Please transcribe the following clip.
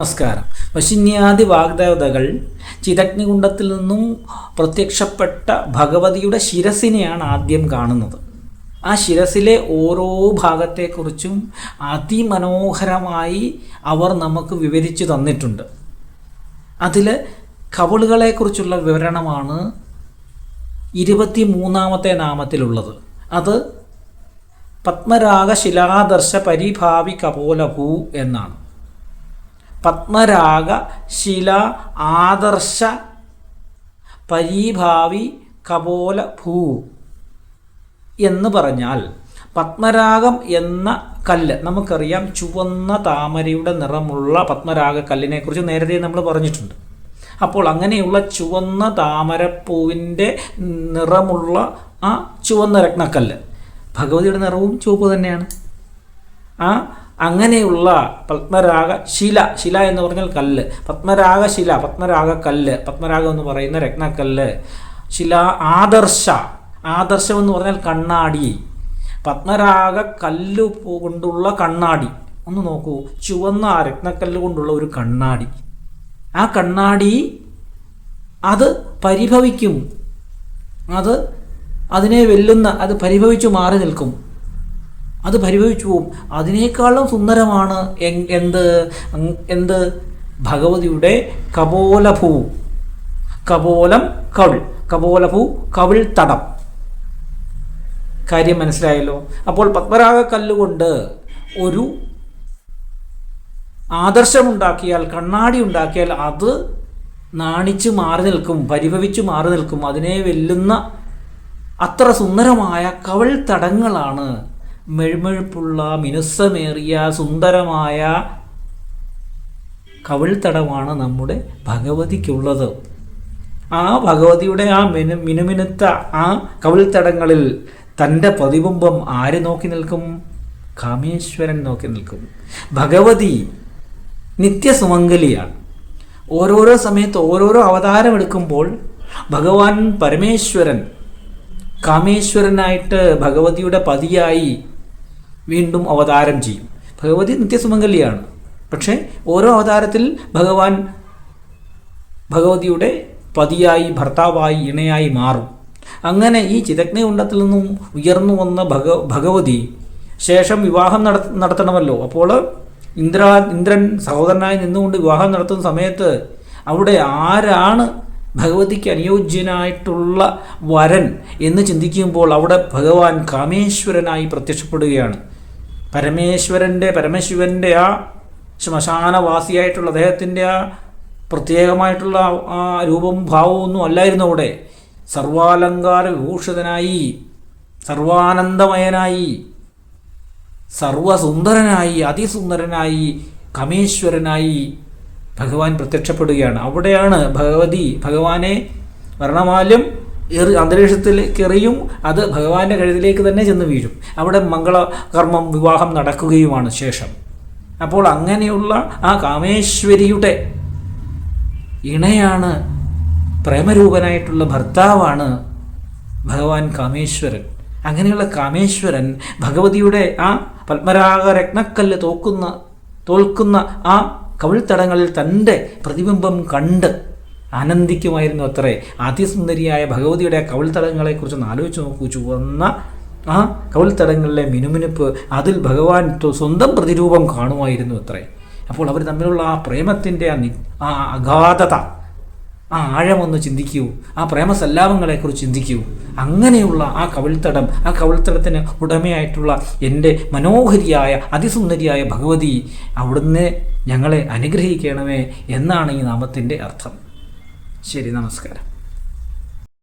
നമസ്കാരം. വശിന്യാദി വാഗ്ദേവതകൾ ചിതഗ്നികുണ്ടത്തിൽ നിന്നും പ്രത്യക്ഷപ്പെട്ട ഭഗവതിയുടെ ശിരസിനെയാണ് ആദ്യം കാണുന്നത്. ആ ശിരസിലെ ഓരോ ഭാഗത്തെക്കുറിച്ചും അതിമനോഹരമായി അവർ നമുക്ക് വിവരിച്ചു തന്നിട്ടുണ്ട്. അതിൽ കവളുകളെക്കുറിച്ചുള്ള വിവരണമാണ് ഇരുപത്തി മൂന്നാമത്തെ നാമത്തിലുള്ളത്. അത് പത്മരാഗ ശിലാദർശ പരിഭാവി കപോലഭൂ എന്നാണ്. പത്മരാഗ ശില ആദർശ പരീഭാവി കപോല ഭൂ എന്ന് പറഞ്ഞാൽ പത്മരാഗം എന്ന കല്ല് നമുക്കറിയാം ചുവന്ന താമരയുടെ നിറമുള്ള പത്മരാഗ കല്ലിനെക്കുറിച്ച് നേരത്തെ നമ്മൾ പറഞ്ഞിട്ടുണ്ട്. അപ്പോൾ അങ്ങനെയുള്ള ചുവന്ന താമരപ്പൂവിന്റെ നിറമുള്ള ആ ചുവന്ന രത്നക്കല്ല്. ഭഗവതിയുടെ നിറവും ചുവപ്പ് തന്നെയാണ്. ആ അങ്ങനെയുള്ള പത്മരാഗ ശില ശില എന്ന് പറഞ്ഞാൽ കല്ല്. പത്മരാഗ ശില പത്മരാഗ കല്ല് പത്മരാഗം എന്ന് പറയുന്ന രത്നക്കല്ല്. ശില ആദർശ ആദർശം എന്ന് പറഞ്ഞാൽ കണ്ണാടി. പത്മരാഗ കല്ല് കൊണ്ടുള്ള കണ്ണാടി. ഒന്ന് നോക്കൂ ചുവന്ന ആ രത്നക്കല്ല് കൊണ്ടുള്ള ഒരു കണ്ണാടി. ആ കണ്ണാടി അത് പരിഭവിക്കും. അത് അതിനെ വെല്ലുന്ന അത് പരിഭവിച്ചു മാറി നിൽക്കും. അത് പരിഭവിച്ചു പോവും. അതിനേക്കാളും സുന്ദരമാണ് എന്ത്? എന്ത്? ഭഗവതിയുടെ കപോലഭൂ. കപോലം കവിൾ. കപോലഭൂ കവിൾ തടം. കാര്യം മനസ്സിലായല്ലോ? അപ്പോൾ പത്മരാഗ കല്ലുകൊണ്ട് ഒരു ആദർശമുണ്ടാക്കിയാൽ കണ്ണാടി ഉണ്ടാക്കിയാൽ അത് നാണിച്ച് മാറി നിൽക്കും പരിഭവിച്ച് മാറി നിൽക്കും. അതിനെ വെല്ലുന്ന അത്ര സുന്ദരമായ കവൾ തടങ്ങളാണ് മെഴുമെഴുപ്പുള്ള മിനുസമേറിയ സുന്ദരമായ കവിൾത്തടമാണ് നമ്മുടെ ഭഗവതിക്കുള്ളത്. ആ ഭഗവതിയുടെ ആ മിനു മിനുമിനുത്ത ആ കവിൾത്തടങ്ങളിൽ തന്റെ പ്രതിബിംബം ആര് നോക്കി നിൽക്കും? കാമേശ്വരൻ നോക്കി നിൽക്കും. ഭഗവതി നിത്യസുമംഗലിയാണ്. ഓരോരോ സമയത്ത് ഓരോരോ അവതാരമെടുക്കുമ്പോൾ ഭഗവാൻ പരമേശ്വരൻ കാമേശ്വരനായിട്ട് ഭഗവതിയുടെ പതിയായി വീണ്ടും അവതാരം ചെയ്യും. ഭഗവതി നിത്യസുമംഗലിയാണ്. പക്ഷേ ഓരോ അവതാരത്തിൽ ഭഗവാൻ ഭഗവതിയുടെ പതിയായി ഭർത്താവായി ഇണയായി മാറും. അങ്ങനെ ഈ ചിതജ്ഞയുണ്ടത്തിൽ നിന്നും ഉയർന്നു വന്ന ഭഗ ഭഗവതി ശേഷം വിവാഹം നട നടത്തണമല്ലോ. അപ്പോൾ ഇന്ദ്ര ഇന്ദ്രൻ സഹോദരനായി നിന്നുകൊണ്ട് വിവാഹം നടത്തുന്ന സമയത്ത് അവിടെ ആരാണ് ഭഗവതിക്ക് അനുയോജ്യനായിട്ടുള്ള വരൻ എന്ന് ചിന്തിക്കുമ്പോൾ അവിടെ ഭഗവാൻ കാമേശ്വരനായി പ്രത്യക്ഷപ്പെടുകയാണ്. പരമേശ്വരന്റെ പരമശിവന്റെ ആ ശ്മശാനവാസിയായിട്ടുള്ള അദ്ദേഹത്തിന്റെ ആ പ്രത്യേകമായിട്ടുള്ള ആ രൂപം ഭാവവും ഒന്നും അല്ലായിരുന്നു അവിടെ. സർവാലങ്കാര വിഭൂഷിതനായി സർവാനന്ദമയനായി സർവസുന്ദരനായി അതിസുന്ദരനായി കമേശ്വരനായി ഭഗവാൻ പ്രത്യക്ഷപ്പെടുകയാണ്. അവിടെയാണ് ഭഗവതി ഭഗവാനെ വർണമാല്യം എറി അന്തരീക്ഷത്തിലേക്ക് എറിയും അത് ഭഗവാന്റെ കഴുതിലേക്ക് തന്നെ ചെന്ന് വീഴും. അവിടെ മംഗളകർമ്മം വിവാഹം നടക്കുകയുമാണ് ശേഷം. അപ്പോൾ അങ്ങനെയുള്ള ആ കാമേശ്വരിയുടെ ഇണയാണ് പ്രേമരൂപനായിട്ടുള്ള ഭർത്താവാണ് ഭഗവാൻ കാമേശ്വരൻ. അങ്ങനെയുള്ള കാമേശ്വരൻ ഭഗവതിയുടെ ആ പത്മരാഗ രത്നക്കല്ല് തോക്കുന്ന തോൽക്കുന്ന ആ കവിൾത്തടങ്ങളിൽ തന്റെ പ്രതിബിംബം കണ്ട് ആനന്ദിക്കുമായിരുന്നു അത്രേ. അതിസുന്ദരിയായ ഭഗവതിയുടെ ആ കവിൾത്തടങ്ങളെക്കുറിച്ച് ഒന്ന് ആലോചിച്ച് നോക്കൂ. ചുവന്ന ആ കവിൾത്തടങ്ങളിലെ മിനുമിനുപ്പ് അതിൽ ഭഗവാൻ സ്വന്തം പ്രതിരൂപം കാണുമായിരുന്നു അത്രേ. അപ്പോൾ അവർ തമ്മിലുള്ള ആ പ്രേമത്തിന്റെ ആ അഗാധത ആ ആഴമൊന്ന് ചിന്തിക്കൂ. ആ പ്രേമസല്ലാപങ്ങളെക്കുറിച്ച് ചിന്തിക്കൂ. അങ്ങനെയുള്ള ആ കവിൾത്തടം ആ കവിൾത്തടത്തിന് ഉടമയായിട്ടുള്ള എന്റെ മനോഹരിയായ അതിസുന്ദരിയായ ഭഗവതി അവിടുന്ന് ഞങ്ങളെ അനുഗ്രഹിക്കണമേ എന്നാണ് ഈ നാമത്തിന്റെ അർത്ഥം. ശരി നമസ്കാരം